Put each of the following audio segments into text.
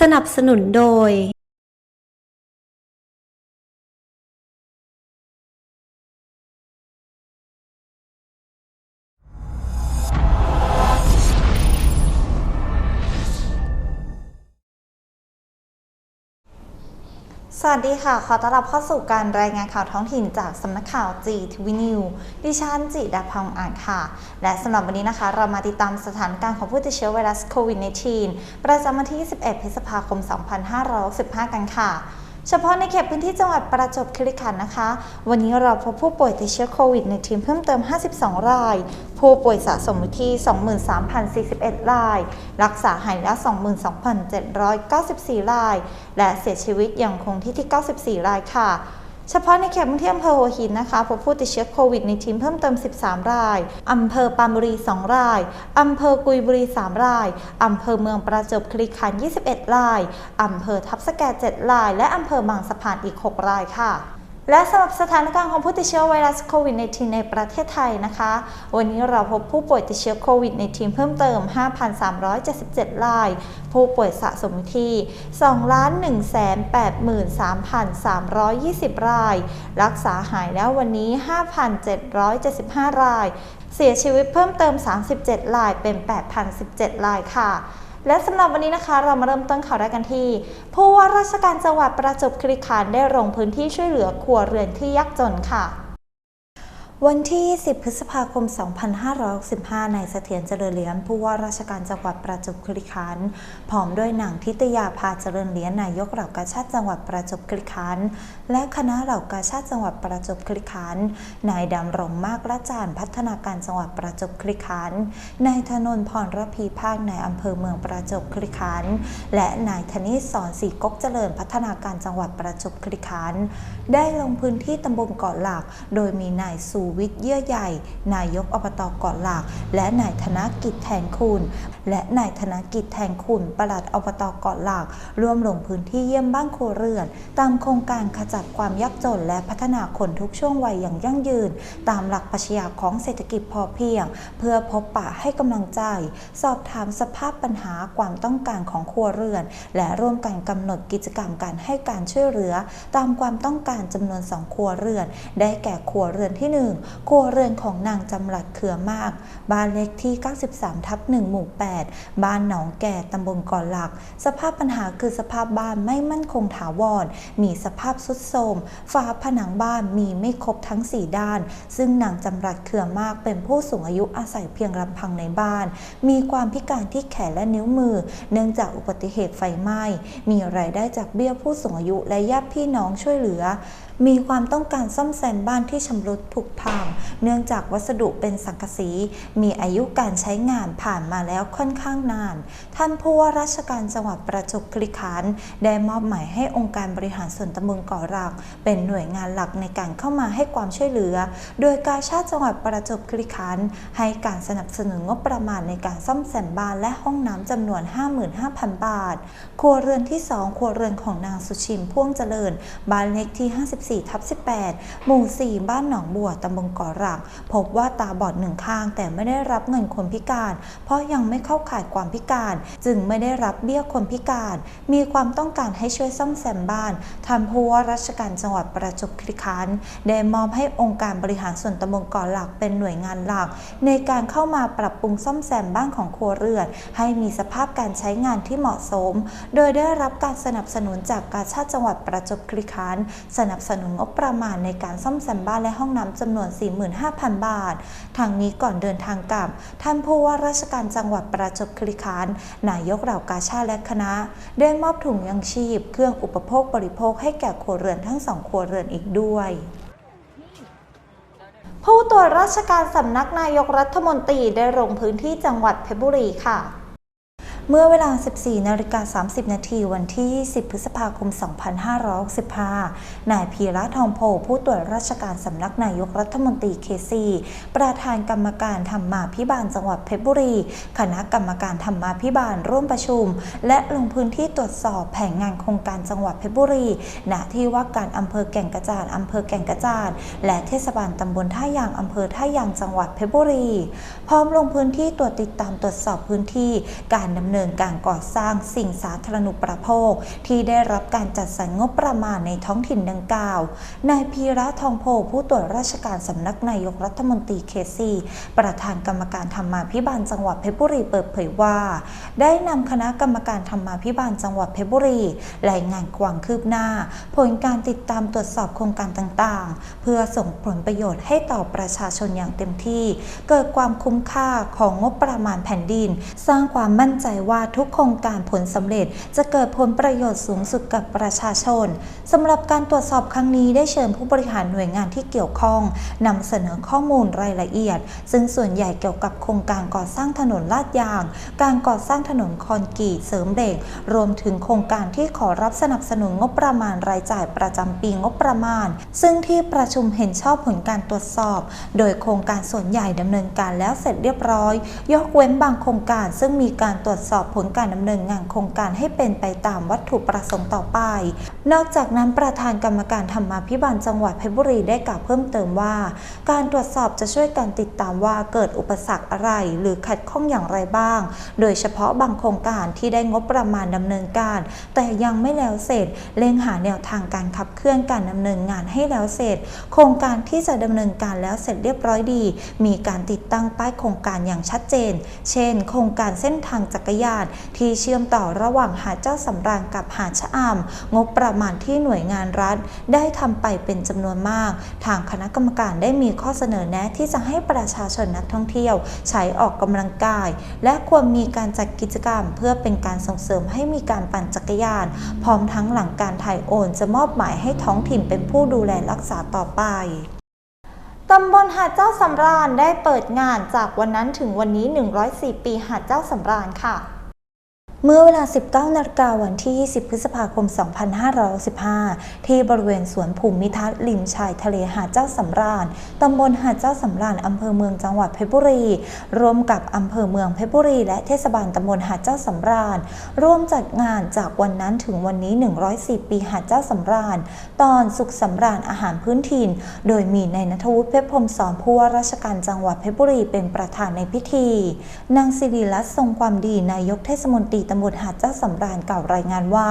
สนับสนุนโดย สวัสดีค่ะ ขอต้อนรับเข้าสู่การรายงานข่าวท้องถิ่นจากสำนักข่าวจีทวีนิวดิฉันจิดาพองอ่านค่ะ และสำหรับวันนี้นะคะ เรามาติดตามสถานการณ์ของผู้ติดเชื้อไวรัสโควิด -19 ประจำวันที่ 11 พฤษภาคม 2565 กันค่ะ เฉพาะในเขตพื้นที่จังหวัดประจวบคีรีขันธ์นะคะ วันนี้เราพบผู้ป่วยติดเชื้อโควิดในทีมเพิ่มเติม 52 ราย ผู้ป่วยสะสมอยู่ที่ 23,041 ราย รักษาหายแล้ว 22,794 ราย และเสียชีวิตยังคงที่ที่ 94 รายค่ะ เฉพาะในเขตพื้นที่อำเภอหัวหินนะคะพบผู้ติดเชื้อโควิดในทีมเพิ่มเติม 13 ราย อำเภอปามบุรี 2 ราย อำเภอกุยบุรี 3 ราย อำเภอเมืองประจวบคีรีขันธ์ 21 ราย อำเภอทับสแก 7 ราย และอำเภอบางสะพานอีก 6 รายค่ะ และสำหรับสถานการณ์ของผู้ติดเชื้อไวรัสโควิด -19 ในประเทศไทยนะคะ วันนี้เราพบผู้ป่วยติดเชื้อโควิด -19 เพิ่มเติม 5,377 ราย ผู้ป่วยสะสมอยู่ที่ 2,183,320 ราย รักษาหายแล้ววันนี้ 5,775 ราย เสียชีวิตเพิ่มเติม 37 ราย เป็น 8,017 รายค่ะ และสำหรับวันนี้นะคะเรามาเริ่มต้นข่าวแรกกันที่ผู้ว่าราชการจังหวัดประจวบคีรีขันธ์ได้ลงพื้นที่ช่วยเหลือครัวเรือนที่ยากจนค่ะ วันที่ 10 พฤษภาคม 2565นายเสถียรเจริญเลี้ยงผู้ว่าราชการจังหวัดประจวบคีรีขันธ์พร้อมด้วยหนังทิตยาพาเจริญเลี้ยงนายกเหล่ากาชาติจังหวัดประจวบคีรีขันธ์และคณะเหล่ากาชาติจังหวัดประจวบคีรีขันธ์นายดำรงมากละจานพัฒนาการจังหวัดประจวบคีรีขันธ์นายธนนพรระพีภาคในายอำเภอเมืองประจวบคีรีขันธ์และนายธนิศสอนศรีกกเจริญพัฒนาการจังหวัดประจวบคีรีขันธ์ได้ลงพื้นที่ตำบลเกาะหลัก โดยมีนายสูวิทย์เยื่อใหญ่ นายกอบตเกาะหลัก และนายธนกิจแทนคุณ และนายธนกิจแทนคุณปลัดอบตเกาะหลัก ร่วมลงพื้นที่เยี่ยมบ้านครัวเรือน ตามโครงการขจัดความยากจนและพัฒนาคนทุกช่วงวัยอย่างยั่งยืน ตามหลักปรัชญาของเศรษฐกิจพอเพียง เพื่อพบปะให้กำลังใจ สอบถามสภาพปัญหาความต้องการของครัวเรือน และร่วมกันกำหนดกิจกรรมการให้การช่วยเหลือ ตามความต้องการจำนวนสองครัวเรือน ได้แก่ครัวเรือนที่1ครัวเรือนของนางจำรัดเขือมาก บ้านเลขที่ 93 ทับ1หมู่ 8 บ้านหนองแก่ตำบลก่อนหลัก สภาพปัญหาคือสภาพบ้านไม่มั่นคงถาวร มีสภาพสุดโทรมฝาผนังบ้านมีไม่ครบทั้ง 4 ด้าน ซึ่งนางจำรัดเขือมากเป็นผู้สูงอายุอาศัยเพียงลำพังในบ้าน มีความพิการที่แขนและนิ้วมือ เนื่องจากอุบัติเหตุไฟไหม้ มีรายได้จากเบี้ยผู้สูงอายุและญาติพี่น้องช่วยเหลือ มีความต้องการซ่อมแซมบ้านที่ชำรุดผุพัง เนื่องจากวัสดุเป็นสังกะสี มีอายุการใช้งานผ่านมาแล้วค่อนข้างนาน ท่านผู้ว่าราชการจังหวัดประจวบคีรีขันธ์ได้มอบหมายให้องค์การบริหารส่วนตำบลกาะรัก เป็นหน่วยงานหลักในการเข้ามาให้ความช่วยเหลือ โดยการชาติจังหวัดประจวบคีรีขันธ์ให้การสนับสนุนงบประมาณในการซ่อมแซมบ้านและห้องน้ำจำนวน 55,000 บาท ครัวเรือนที่ 2 ครัวเรือนของนางสุชิมพ่วงเจริญ บ้านเลขที่ 54ทับ18 หมู่ 4 บ้านหนองบัวตำบลเกาะรัก พบว่าตาบอดหนึ่งข้าง แต่ไม่ได้รับเงินคนพิการ เพราะยังไม่เข้าข่ายความพิการ จึงไม่ได้รับเบี้ยคนพิการ มีความต้องการให้ช่วยซ่อมแซมบ้านท่านผู้ว่าราชการจังหวัดประจวบคีรีขันธ์ได้มอบให้องค์การบริหารส่วนตำบลกาะหลักเป็นหน่วยงานหลัก ในการเข้ามาปรับปรุงซ่อมแซมบ้านของครัวเรือน ให้มีสภาพการใช้งานที่เหมาะสม โดยได้รับการสนับสนุนจากการชาติจังหวัดประจวบคีรีขันธ์สนับสนุนงบประมาณในการซ่อมแซมบ้านและห้องน้ำจำนวน 45,000 บาท ทางนี้ก่อนเดินทางกลับ ท่านผู้ว่าราชการจังหวัดประจวบคีรีขันธ์นายกเหล่ากาชาและคณะ ได้มอบถุงยังชีพ เครื่องอุปโภคบริโภคให้แก่ครัวเรือนทั้งสองครัวเรือนอีกด้วยผู้ตรวจราชการสำนักนายกรัฐมนตรีได้ลงพื้นที่จังหวัดเพชรบุรีค่ะ เมื่อเวลา 14 นาฬิกา 30 นาทีวันที่ 10 พฤษภาคม 2565 นายพีระทองโพผู้ตรวจราชการสำนักนายกรัฐมนตรีเคซีประธานกรรมการธรรมาพิบาลจังหวัดเพชรบุรี คณะกรรมการธรรมาพิบาลร่วมประชุม และลงพื้นที่ตรวจสอบแผนงานโครงการจังหวัดเพชรบุรี ณ ที่ว่าการอำเภอแก่งกระจานอำเภอแก่งกระจานและเทศบาลตำบลท่ายางอำเภอท่ายางจังหวัดเพชรบุรี พร้อมลงพื้นที่ตรวจติดตามตรวจสอบพื้นที่การดำเนินนินการก่อสร้างสิ่งสาธารณูปโภค ที่ได้รับการจัดสรรงบประมาณในท้องถิ่นดังกล่าวนายพีระทองโพผู้ตรวจราชการสำนักนายกรัฐมนตรีเขตซีประธานกรรมการธรรมาภิบาลจังหวัดเพชรบุรีเปิดเผยว่า ได้นำคณะกรรมการธรรมาภิบาลจังหวัดเพชรบุรีรายงานความคืบหน้า ผลการติดตามตรวจสอบโครงการต่างๆ เพื่อส่งผลประโยชน์ให้ต่อประชาชนอย่างเต็มที่ เกิดความคุ้มค่าของงบประมาณแผ่นดิน สร้างความมั่นใจว่าทุกโครงการผลสำเร็จจะเกิดผลประโยชน์สูงสุดกับประชาชนสำหรับการตรวจสอบครั้งนี้ได้เชิญผู้บริหารหน่วยงานที่เกี่ยวข้องนำเสนอข้อมูลรายละเอียด ซึ่งส่วนใหญ่เกี่ยวกับโครงการก่อสร้างถนนลาดยาง การก่อสร้างถนนคอนกรีตเสริมเหล็กรวมถึงโครงการที่ขอรับสนับสนุนงบประมาณรายจ่ายประจำปีงบประมาณ ซึ่งที่ประชุมเห็นชอบผลการตรวจสอบ โดยโครงการส่วนใหญ่ดำเนินการแล้วเสร็จเรียบร้อย ยกเว้นบางโครงการซึ่งมีการตรวจสอบผลการดำเนินงานโครงการให้เป็นไปตามวัตถุประสงค์ต่อไป นอกจากนั้นประธานกรรมการธรรมาภิบาลจังหวัดเพชรบุรีได้กล่าวเพิ่มเติมว่า การตรวจสอบจะช่วยการติดตามว่าเกิดอุปสรรคอะไร หรือขัดข้องอย่างไรบ้าง โดยเฉพาะบางโครงการที่ได้งบประมาณดำเนินการ แต่ยังไม่แล้วเสร็จเร่งหาแนวทางการขับเคลื่อนการดำเนินงานให้แล้วเสร็จ โครงการที่จะดำเนินการแล้วเสร็จเรียบร้อยดี มีการติดตั้งป้ายโครงการอย่างชัดเจน เช่น โครงการเส้นทางจักรยานที่เชื่อมต่อระหว่างหาดเจ้าสำราญกับหาดชะอำงบประมาณที่หน่วยงานรัฐ ได้ทำไปเป็นจำนวนมาก ทางคณะกรรมการได้มีข้อเสนอแนะที่จะให้ประชาชนนักท่องเที่ยว ใช้ออกกำลังกาย และควรมีการจัดกิจกรรม เพื่อเป็นการส่งเสริมให้มีการปั่นจักรยาน พร้อมทั้งหลังการถ่ายโอนจะมอบหมายให้ท้องถิ่นเป็นผู้ดูแลรักษาต่อไปตำบลหาดเจ้าสำราญได้เปิดงานจากวันนั้นถึงวันนี้ 104 ปีหาดเจ้าสำราญค่ะ เมื่อเวลา 19นาฬิกาวันที่ 20 พฤษภาคม 2515 ที่บริเวณสวนภูมิทัศน์ริมชายทะเลหาดเจ้าสำราญ ตำบลหาดเจ้าสำราญ อำเภอเมืองจังหวัดเพชรบุรี ร่วมกับอำเภอเมืองเพชรบุรี และเทศบาลตำบลหาดเจ้าสำราญ ร่วมจัดงานจากวันนั้นถึงวันนี้104ปีหาดเจ้าสำราญ ตอนสุขสำราญอาหารพื้นถิ่น โดยมีนายณัฐวุฒิเพชรพรมสอนผู้ว่าราชการจังหวัดเพชรบุรีเป็นประธานในพิธี นางสิริรัตน์ทรงความดีนายกเทศมนตรีตำบลหาดเจ้าสำราญกล่าวรายงานว่า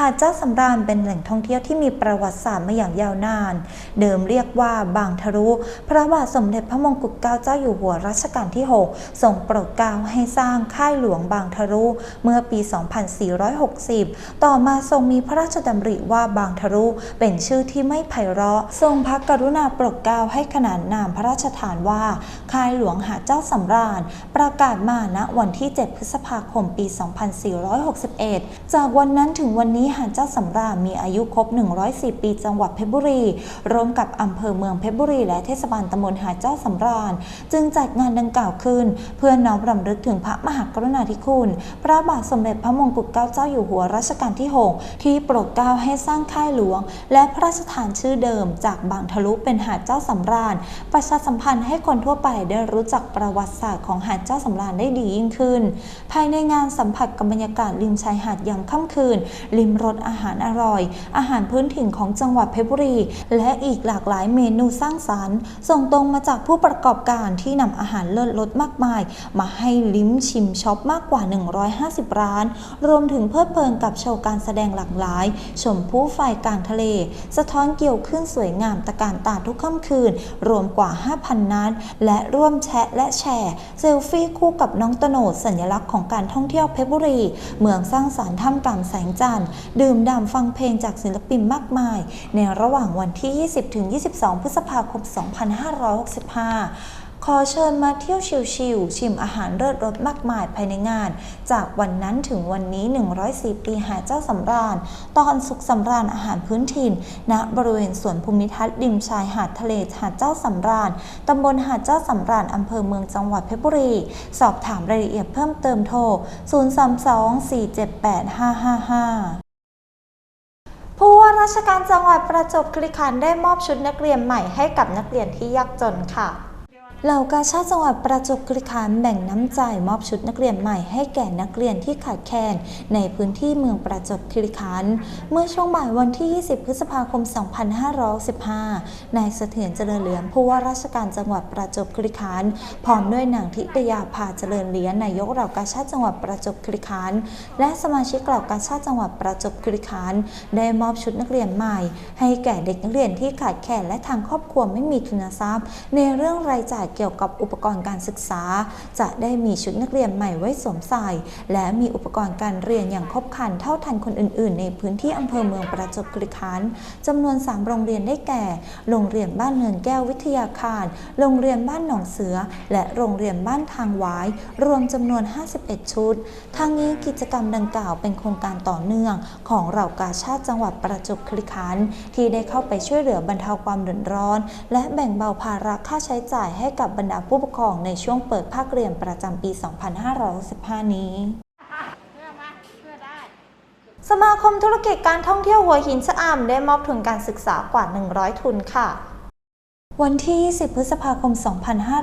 หาดเจ้าสำราญเป็นแหล่งท่องเที่ยวที่มีประวัติศาสตร์มาอย่างยาวนาน เดิมเรียกว่าบางทะลุพระบาทสมเด็จพระมงกุฎเกล้าเจ้าอยู่หัวรัชกาลที่ 6 ทรงโปรดเกล้าให้สร้างค่ายหลวงบางทะลุเมื่อปี 2460 ต่อมาทรงมีพระราชดำริว่าบางทะลุเป็นชื่อที่ไม่ไพเราะ ทรงพระกรุณาโปรดเกล้าให้ขนานนามพระราชทานว่าค่ายหลวงหาดเจ้าสำราญ ประกาศมาณวันที่ 7 พฤษภาคม ปี 2461 จากวันนั้นถึงวันนี้หาดเจ้าสำราญมีอายุครบ104ปีจังหวัดเพชรบุรี ร่วมกับอำเภอเมืองเพชรบุรี และเทศบาลตำบลหาดเจ้าสำราญ จึงจัดงานดังกล่าวขึ้น เพื่อน้อมรำลึกถึงพระมหากรุณาธิคุณ พระบาทสมเด็จพระมงกุฎเกล้าเจ้าอยู่หัวรัชกาลที่ 6 ที่โปรดเกล้าให้สร้างค่ายหลวง และพระราชทานชื่อเดิม จากบางทะลุเป็นหาดเจ้าสำราญ ประชาสัมพันธ์ให้คนทั่วไปได้รู้จักประวัติศาสตร์ของหาดเจ้าสำราญได้ดียิ่งขึ้น ภายในงานสัมผัสกับบรรยากาศริมชายหาดยามค่ำคืนริมรสอาหารอร่อย อาหารพื้นถิ่นของจังหวัดเพชรบุรี และอีกหลากหลายเมนูสร้างสรรค์ ส่งตรงมาจากผู้ประกอบการที่นำอาหารเลิศรสมากมาย มาให้ลิ้มชิมช็อปมากกว่า 150 ร้าน รวมถึงเพลิดเพลินกับโชว์การแสดงหลากหลาย ชมผู้ไฟกลางทะเล สะท้อนเกี่ยวขึ้นสวยงามตะการตาทุกค่ำคืน รวมกว่า 5,000 นัด และร่วมแชะและแชร์เซลฟี่คู่กับน้องตโนดสัญลักษณ์ของการท่องเที่ยวเพชรบุรี เมืองสร้างสารรค์ท่ามกลางแสงจันทร์ดื่มด่ำฟังเพลงจากศิลปินมากมาย ในระหว่างวันที่ 20-22 พฤษภาคม 2565ขอเชิญมาเที่ยวชิลๆชิมอาหารเลิศรสมากมายภายในงาน จากวันนั้นถึงวันนี้ 104 ปีหาเจ้าสำราญ ตอนสุขสำราญอาหารพื้นถิ่นณบริเวณสวนภูมิทัศน์ริมชายหาดทะเลหาดเจ้าสำราญตำบลหาดเจ้าสำราญอำเภอเมืองจังหวัดเพชรบุรี สอบถามรายละเอียดเพิ่มเติมโทร 032-478-555 ผู้ว่าราชการจังหวัดประจวบคีรีขันธ์ได้มอบชุดนักเรียนใหม่ให้กับนักเรียนที่ยากจนค่ะ เหล่ากาชาติจังหวัดประจวบคีรีขันธ์แบ่งน้ำใจมอบชุดนักเรียนใหม่ให้แก่นักเรียนที่ขาดแคลนในพื้นที่เมืองประจวบคีรีขันธ์เมื่อช่วงบ่ายวันที่ 20 พฤษภาคม 2515 นายเสถียรเจริญเหลืองผู้ว่าราชการจังหวัดประจวบคีรีขันธ์พร้อมด้วยนางทิตยาภาเจริญเหรียญนายกเหล่ากาชาติจังหวัดประจวบคีรีขันธ์และสมาชิกเหล่ากาชาติจังหวัดประจวบคีรีขันธ์ได้มอบชุดนักเรียนใหม่ ให้แก่เด็กนักเรียนที่ขาดแคลนและทางครอบครัวไม่มีทุนทรัพย์ ในเรื่องรายจ่ายเกี่ยวกับอุปกรณ์การศึกษา จะได้มีชุดนักเรียนใหม่ไว้สวมใส่ และมีอุปกรณ์การเรียนอย่างครบครันเท่าทันคนอื่น ๆ ในพื้นที่อำเภอเมืองประจวบคีรีขันธ์จำนวน 3 โรงเรียนได้แก่ โรงเรียนบ้านเนินแก้ววิทยาคาร โรงเรียนบ้านหนองเสือ และโรงเรียนบ้านทางหวาย รวมจำนวน 51 ชุดทางนี้กิจกรรมดังกล่าวเป็นโครงการต่อเนื่อง ของเหล่ากาชาติจังหวัดประจวบคีรีขันธ์ที่ได้เข้าไปช่วยเหลือบรรเทาความเดือดร้อน และแบ่งเบาภาระค่าใช้จ่ายให้กับบรรดาผู้ปกครองในช่วงเปิดภาคเรียนประจำปี 2565 นี้สมาคมธุรกิจการท่องเที่ยวหัวหินชะอำได้มอบทุนการศึกษากว่า 100 ทุนค่ะ วันที่20พฤษภาคม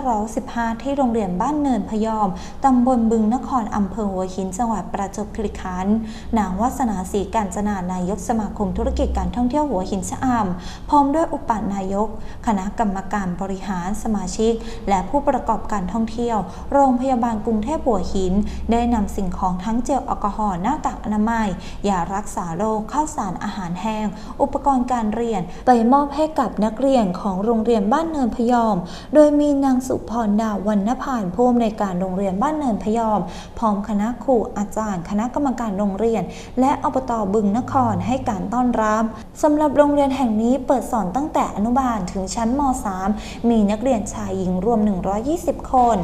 2515 ที่โรงเรียนบ้านเนินพยอม ตำบลบึงนครอำเภอหัวหิน จังหวัดประจวบคีรีขันธ์ นางวัฒนาศรีการจนานายกสมาคมธุรกิจการท่องเที่ยวหัวหินชะอำพร้อมด้วยอุปนายก คณะกรรมการบริหารสมาชิก และผู้ประกอบการท่องเที่ยว โรงพยาบาลกรุงเทพหัวหิน ได้นำสิ่งของทั้งเจลแอลกอฮอล์ หน้ากากอนามัย ยารักษาโรค ข้าวสารอาหารแห้ง อุปกรณ์การเรียน ไปมอบให้กับนักเรียนของโรงเรียนบ้านเนินพยอม โดยมีนางสุพรดาววรรณผ่านผู้อำนวยการโรงเรียนบ้านเนินพยอม พร้อมคณะครูอาจารย์ คณะกรรมการโรงเรียน และอบตบึงนครให้การต้อนรับสำหรับโรงเรียนแห่งนี้เปิดสอนตั้งแต่อนุบาลถึงชั้นม .3 มีนักเรียนชายหญิงรวม 120 คน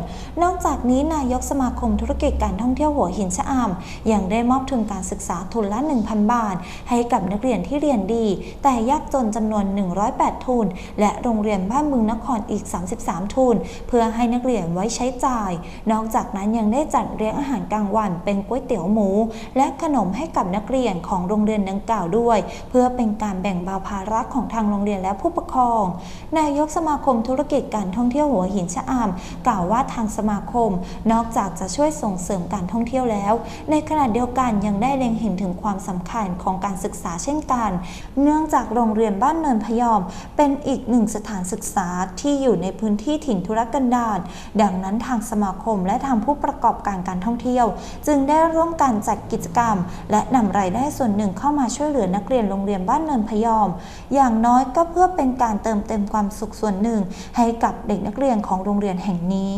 นอกจากนี้นายกสมาคมธุรกิจการท่องเที่ยวหัวหินชะอำยังได้มอบทุนการศึกษาทุนละ 1,000 บาท ให้กับนักเรียนที่เรียนดี แต่ยากจนจำนวน 108 ทุน และโรงเรียนบ้านบึงนครอีก 33 ทุน เพื่อให้นักเรียนไว้ใช้จ่าย นอกจากนั้นยังได้จัดเลี้ยงอาหารกลางวัน เป็นก๋วยเตี๋ยวหมู และขนมให้กับนักเรียนของโรงเรียนดังกล่าวด้วย เพื่อเป็นการแบ่งเบาภาระของทางโรงเรียนและผู้ปกครอง นายกสมาคมธุรกิจการท่องเที่ยวหัวหินชะอำกล่าวว่าทางสมาคม นอกจากจะช่วยส่งเสริมการท่องเที่ยวแล้ว ในขณะเดียวกันยังได้เล็งเห็นถึงความสำคัญของการศึกษาเช่นกัน เนื่องจากโรงเรียนบ้านเนินพยอม เป็นอีกหนึ่งสถานศึกษาที่อยู่ในพื้นที่ถิ่นทุรกันดารดังนั้นทางสมาคมและทางผู้ประกอบการการท่องเที่ยว จึงได้ร่วมกันจัดกิจกรรม และนำรายได้ส่วนหนึ่งเข้ามาช่วยเหลือนักเรียนโรงเรียนบ้านเนินพยอม อย่างน้อยก็เพื่อเป็นการเติมเต็มความสุขส่วนหนึ่ง ให้กับเด็กนักเรียนของโรงเรียนแห่งนี้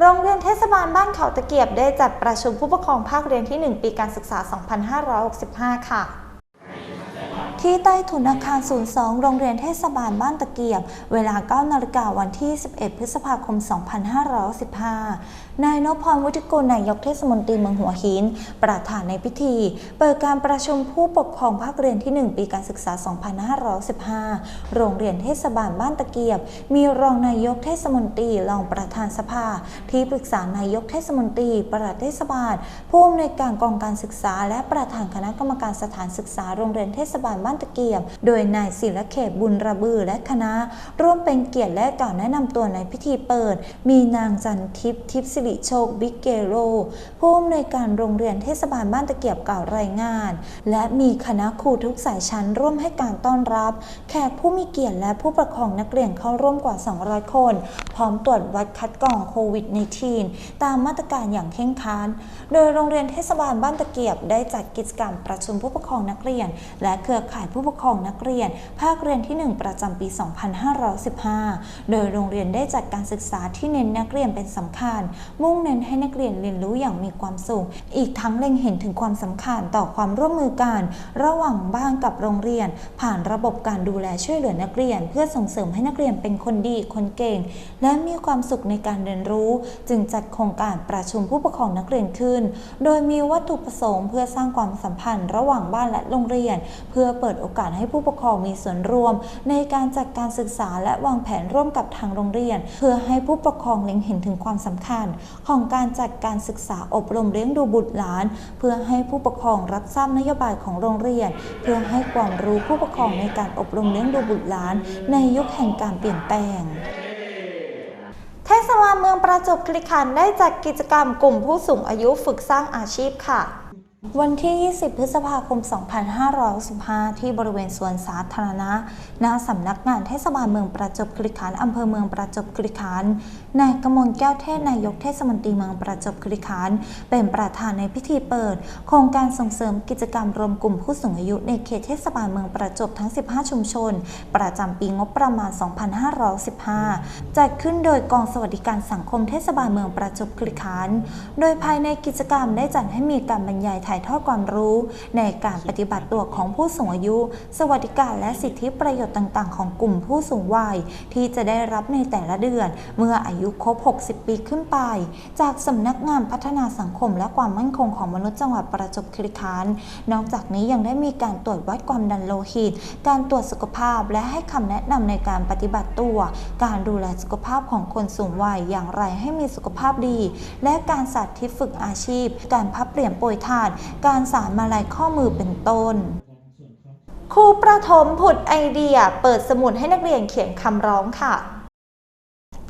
โรงเรียนเทศบาลบ้านเขาตะเกียบได้จัดประชุมผู้ปกครองภาคเรียนที่ 1 ปีการศึกษา 2565 ค่ะ ที่ใต้ถุนอาคาร 02 โรงเรียนเทศบาลบ้านตะเกียบ เวลา 9 นาฬิกาวันที่ 11 พฤษภาคม 2515 นายนพพรวุฒิกุลนายกเทศมนตรีเมืองหัวหิน ประธานในพิธี เปิดการประชุมผู้ปกครองภาคเรียนที่ 1 ปีการศึกษา 2515 โรงเรียนเทศบาลบ้านตะเกียบ มีรองนายกเทศมนตรีรองประธานสภา ที่ปรึกษานายกเทศมนตรีปลัดเทศบาล ผู้อำนวยการกองการศึกษา และประธานคณะกรรมการสถานศึกษาโรงเรียนเทศบาลบ้านตะเกียบ โดยนายศิลเขตบุญระบือและคณะ ร่วมเป็นเกียรติและกล่าวแนะนำตัวในพิธีเปิด มีนางจันทิพย์ทิพย์สิริโชคบิ๊กเกโรผู้อำนวยการโรงเรียนเทศบาลบ้านตะเกียบกล่าวรายงาน และมีคณะครูทุกสายชั้นร่วมให้การต้อนรับ แขกผู้มีเกียรติและผู้ปกครองนักเรียนเข้าร่วมกว่า 200 คน พร้อมตรวจวัดคัดกรองโควิด -19 ตามมาตรการอย่างเคร่งครัดโดยโรงเรียนเทศบาลบ้านตะเกียบได้จัดกิจกรรมประชุมผู้ปกครองนักเรียน และเครือข่ายผู้ปกครองนักเรียน ภาคเรียนที่ 1 ประจำปี 2515 โดยโรงเรียนได้จัดการศึกษาที่เน้นนักเรียนเป็นสำคัญมุ่งเน้นให้นักเรียนเรียนรู้อย่างมีความสุข อีกทั้งเล็งเห็นถึงความสำคัญต่อความร่วมมือกัน ระหว่างบ้านกับโรงเรียน ผ่านระบบการดูแลช่วยเหลือนักเรียน เพื่อส่งเสริมให้นักเรียนเป็นคนดีคนเก่ง และมีความสุขในการเรียนรู้ จึงจัดโครงการประชุมผู้ปกครองนักเรียนขึ้น โดยมีวัตถุประสงค์เพื่อสร้างความสัมพันธ์ ระหว่างบ้านและโรงเรียน เพื่อเปิดเปิดโอกาสให้ผู้ปกครองมีส่วนร่วม ในการจัดการศึกษาและวางแผนร่วมกับทางโรงเรียน เพื่อให้ผู้ปกครองเล็งเห็นถึงความสำคัญของการจัดการศึกษาอบรมเลี้ยงดูบุตรหลาน เพื่อให้ผู้ปกครองรับทราบนโยบายของโรงเรียน เพื่อให้ความรู้ผู้ปกครองในการอบรมเลี้ยงดูบุตรหลาน ในยุคแห่งการเปลี่ยนแปลงเทศบาลเมืองประจวบคีรีขันธ์ได้จัดกิจกรรมกลุ่มผู้สูงอายุฝึกสร้างอาชีพค่ะ วันที่ 20 พฤษภาคม 2565 ที่บริเวณสวนสาธารณะณสำนักงานเทศบาลเมืองประจวบคีรีขันธ์อำเภอเมืองประจวบคีรีขันธ์ นายกมลแก้วเทศนายกเทศมนตรีเมืองประจวบคีรีขันธ์ เป็นประธานในพิธีเปิด โครงการส่งเสริมกิจกรรมรวมกลุ่มผู้สูงอายุในเขตเทศบาลเมืองประจวบทั้ง 15 ชุมชน ประจำปีงบประมาณ 2515 จัดขึ้นโดยกองสวัสดิการสังคมเทศบาลเมืองประจวบคีรีขันธ์ โดยภายในกิจกรรมได้จัดให้มีการบรรยายถ่ายทอดความรู้ ในการปฏิบัติตัวของผู้สูงอายุ สวัสดิการและสิทธิประโยชน์ต่าง ๆ ของกลุ่มผู้สูงวัย ที่จะได้รับในแต่ละเดือน เมื่ออายุครบ 60 ปีขึ้นไป จากสำนักงานพัฒนาสังคมและความมั่นคงของมนุษย์จังหวัดประจวบคีรีขันธ์นอกจากนี้ยังได้มีการตรวจวัดความดันโลหิต การตรวจสุขภาพและให้คำแนะนำในการปฏิบัติตัว การดูแลสุขภาพของคนสูงวัยอย่างไรให้มีสุขภาพดี และการสาธิตฝึกอาชีพ การพับเปลี่ยนโปรยทานการสารมาลายข้อมือเป็นต้น ครูประถมผุดไอเดีย เปิดสมุดให้นักเรียนเขียนคำร้องค่ะ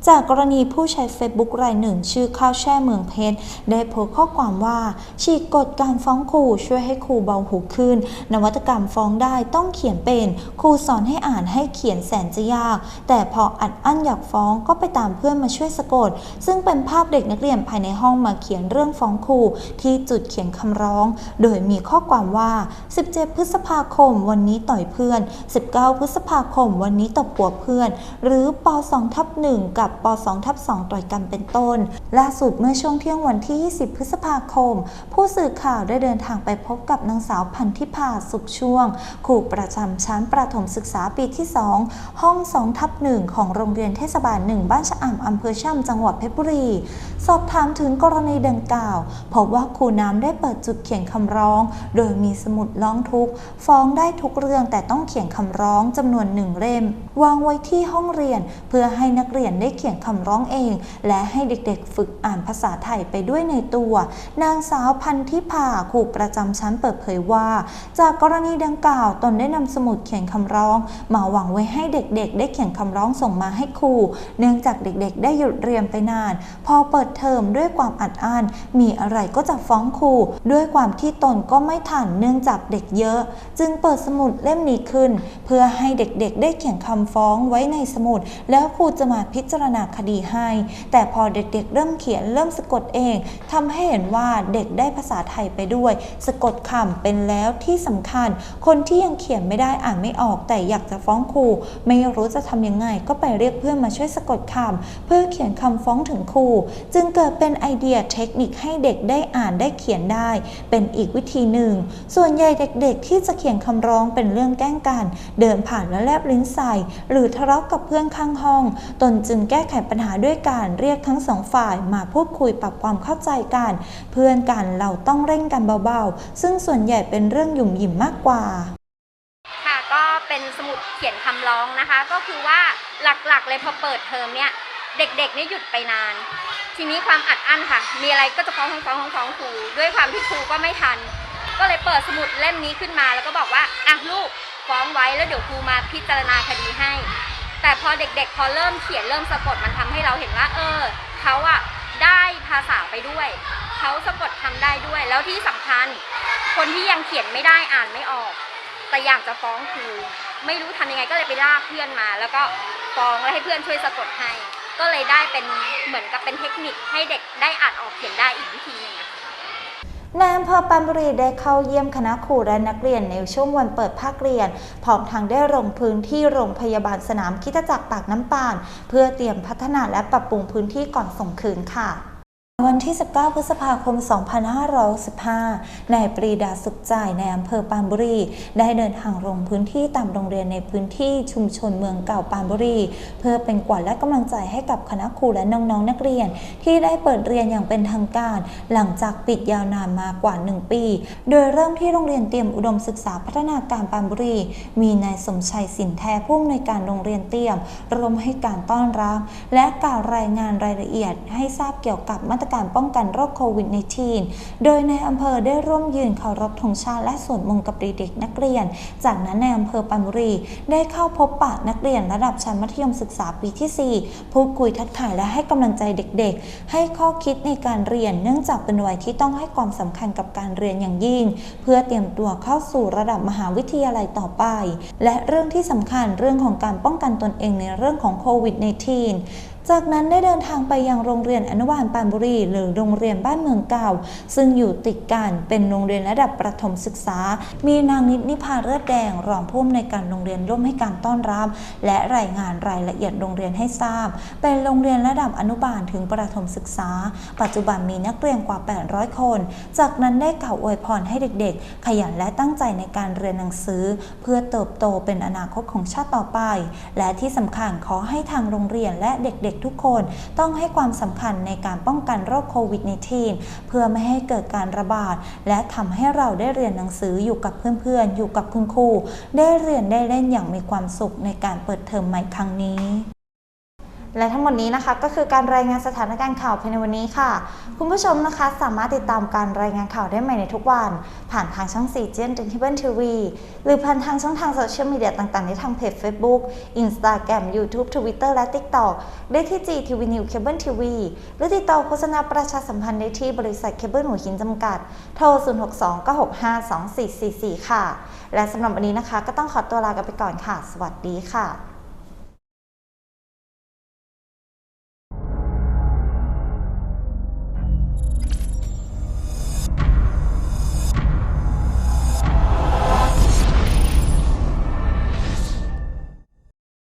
จากกรณีผู้ใช้ Facebook รายหนึ่ง ชื่อข้าวแช่เมืองเพชรได้โพสต์ข้อความว่า ฉีกกฎการฟ้องครูช่วยให้ครูเบาหูขึ้น นวัตกรรมฟ้องได้ต้องเขียนเป็น ครูสอนให้อ่านให้เขียนแสนจะยาก แต่พออัดอั้นอยากฟ้องก็ไปตามเพื่อนมาช่วยสะกด ซึ่งเป็นภาพเด็กนักเรียนภายในห้องมาเขียนเรื่องฟ้องครูที่จุดเขียนคำร้อง โดยมีข้อความว่า 17 พฤษภาคม วันนี้ต่อยเพื่อน 19 พฤษภาคม วันนี้ตบหัวเพื่อน หรือป 2 ทับ1กับป 2 ทับ2ต่อยกันเป็นต้น ล่าสุดเมื่อช่วงเที่ยงวันที่ 20 พฤษภาคม ผู้สื่อข่าวได้เดินทางไปพบกับนางสาวพันธิพาสุขช่วง ครูประจำชั้นประถมศึกษาปีที่ 2 ห้อง 2 ทับ1ของโรงเรียนเทศบาล 1 บ้านชะอำอำเภอช่ำจังหวัดเพชรบุรี สอบถามถึงกรณีดังกล่าวพบว่าครูน้ำได้เปิดจุดเขียนคำร้อง โดยมีสมุดร้องทุกฟ้องได้ทุกเรื่องแต่ต้องเขียนคำร้องจำนวนหนึ่งเล่ม วางไว้ที่ห้องเรียน เพื่อให้นักเรียนได้เขียนคำร้องเอง และให้เด็กๆ ฝึกอ่านภาษาไทยไปด้วยในตัว นางสาวพันธิพาครูประจำชั้นเปิดเผยว่า จากกรณีดังกล่าวตนได้นำสมุดเขียนคำร้อง มาวางไว้ให้เด็กๆ ได้เขียนคำร้องส่งมาให้ครู เนื่องจากเด็กๆ ได้หยุดเรียนไปนาน พอเปิดเทอมด้วยความอัดอั้นมีอะไรก็จะฟ้องครู ด้วยความที่ตนก็ไม่ทันเนื่องจากเด็กเยอะ จึงเปิดสมุดเล่มนี้ขึ้น เพื่อให้เด็กๆ ได้เขียนคำฟ้องไว้ในสมุด แล้วครูจะมาพิจารณาคดีให้ แต่พอเด็กๆ เริ่มเขียนเริ่มสะกดเองทำให้เห็นว่าเด็กได้ภาษาไทยไปด้วย สะกดคำเป็นแล้วที่สำคัญ คนที่ยังเขียนไม่ได้อ่านไม่ออก แต่อยากจะฟ้องครู ไม่รู้จะทำยังไง ก็ไปเรียกเพื่อนมาช่วยสะกดคำเพื่อเขียนคำฟ้องถึงครู จึงเกิดเป็นไอเดียเทคนิคให้เด็กได้อ่านได้เขียนได้ เป็นอีกวิธีหนึ่ง ส่วนใหญ่เด็กๆ ที่จะเขียนคำร้องเป็นเรื่องแกล้งกัน เดินผ่านแล้วแลบลิ้นใส่หรือทะเลาะกับเพื่อนข้างห้อง ตนจึงแก้ไขปัญหาด้วยการเรียกทั้งสองฝ่ายมาพูดคุยปรับความเข้าใจกัน เพื่อนกันเราต้องเร่งกันเบาๆ ซึ่งส่วนใหญ่เป็นเรื่องหยุ่มหยิมมากกว่าค่ะก็เป็นสมุดเขียนคำร้องนะคะ ก็คือว่าหลักๆ เลยพอเปิดเทอมเนี่ยเด็กๆนี่หยุดไปนาน ทีนี้ความอัดอั้นค่ะ มีอะไรก็จะฟ้องฟ้องฟ้องฟ้องครูด้วยความที่ครูก็ไม่ทัน ก็เลยเปิดสมุดเล่มนี้ขึ้นมาแล้วก็บอกว่าอะลูก ฟ้องไว้แล้วเดี๋ยวครูมาพิจารณาคดีให้ แต่พอเด็กๆ พอเริ่มเขียนเริ่มสะกดมันทำให้เราเห็นว่า เออเขาอะได้ภาษาไปด้วยเขาสะกดคำได้ด้วย แล้วที่สำคัญ คนที่ยังเขียนไม่ได้อ่านไม่ออก แต่อยากจะฟ้องครูไม่รู้ทำยังไงก็เลยไปลากเพื่อนมา แล้วก็ฟ้องแล้วให้เพื่อนช่วยสะกดให้ ก็เลยได้เป็นเหมือนกับเป็นเทคนิคให้เด็กได้อ่านออกเขียนได้อีกวิธีหนึงอะ นายอำเภอปันบุรีได้เข้าเยี่ยมคณะครูและนักเรียนในช่วงวันเปิดภาคเรียน พร้อมทางได้ลงพื้นที่โรงพยาบาลสนามคิตจักรปากน้ำปาน เพื่อเตรียมพัฒนาและปรับปรุงพื้นที่ก่อนส่งคืนค่ะ วันที่ 19 พฤษภาคม 2565นายปรีดาสุขใจในอำเภอปานบุรี ได้เดินทางลงพื้นที่ตามโรงเรียนในพื้นที่ชุมชนเมืองเก่าปานบุรี เพื่อเป็นขวัญและกำลังใจให้กับคณะครูและน้องๆนักเรียน ที่ได้เปิดเรียนอย่างเป็นทางการ หลังจากปิดยาวนานมากว่า 1 ปี โดยเริ่มที่โรงเรียนเตรียมอุดมศึกษาพัฒนาการปานบุรี มีนายสมชัยสินแท้ผู้อำนวยการโรงเรียนเตรียมรวมให้การต้อนรับ และกล่าวรายงานรายละเอียดให้ทราบเกี่ยวกับมาตรการป้องกันโรคโควิด -19 โดยในอำเภอได้ร่วมยืนเคารพธงชาติและสวดมนต์กับเด็กนักเรียน จากนั้นในอำเภอปรานบุรีได้เข้าพบปะนักเรียนระดับชั้นมัธยมศึกษาปีที่ 4 พูดคุยทักทายและให้กำลังใจเด็กๆ ให้ข้อคิดในการเรียนเนื่องจากเป็นวัยที่ต้องให้ความสำคัญกับการเรียนอย่างยิ่ง เพื่อเตรียมตัวเข้าสู่ระดับมหาวิทยาลัยต่อไป และเรื่องที่สำคัญเรื่องของการป้องกันตนเองในเรื่องของโควิด -19 จากนั้นได้เดินทางไปยังโรงเรียนอนุบาลปานบุรี หรือโรงเรียนบ้านเมืองเก่า ซึ่งอยู่ติดกันเป็นโรงเรียนระดับประถมศึกษา มีนางนิดนิพาเลือดแดงรองผู้อำนวยการโรงเรียนร่วมให้การต้อนรับ และรายงานรายละเอียดโรงเรียนให้ทราบ เป็นโรงเรียนระดับอนุบาลถึงประถมศึกษา ปัจจุบันมีนักเรียนกว่า 800 คน จากนั้นได้กล่าวอวยพรให้เด็กๆ ขยันและตั้งใจในการเรียนหนังสือ เพื่อเติบโตเป็นอนาคตของชาติต่อไป และที่สำคัญขอให้ทางโรงเรียนและเด็กๆ ทุกคน ต้องให้ความสำคัญในการป้องกันโรคโควิด -19 เพื่อไม่ให้เกิดการระบาด และทำให้เราได้เรียนหนังสืออยู่กับเพื่อนๆ อยู่กับคุณครู ได้เรียนได้เล่นอย่างมีความสุขในการเปิดเทอมใหม่ครั้งนี้ และทั้งหมดนี้นะคะก็คือการรายงานสถานการณ์ข่าวภายในวันนี้ค่ะ คุณผู้ชมนะคะสามารถติดตามการรายงานข่าวได้ใหม่ในทุกวัน ผ่านทางช่อง4เจนถึงที่เบิลทีวีหรือผ่านทางช่องทางโซเชียลมีเดียต่างๆในทางเพจ Facebook Instagram YouTube Twitter และ TikTok ได้ที่ GTV New Cable TV หรือติดต่อโฆษณาประชาสัมพันธ์ได้ที่บริษัทเคเบิลหัวหินจำกัด โทร 0629652444 ค่ะ และสำหรับวันนี้นะคะก็ต้องขอตัวลากันไปก่อนค่ะ สวัสดีค่ะ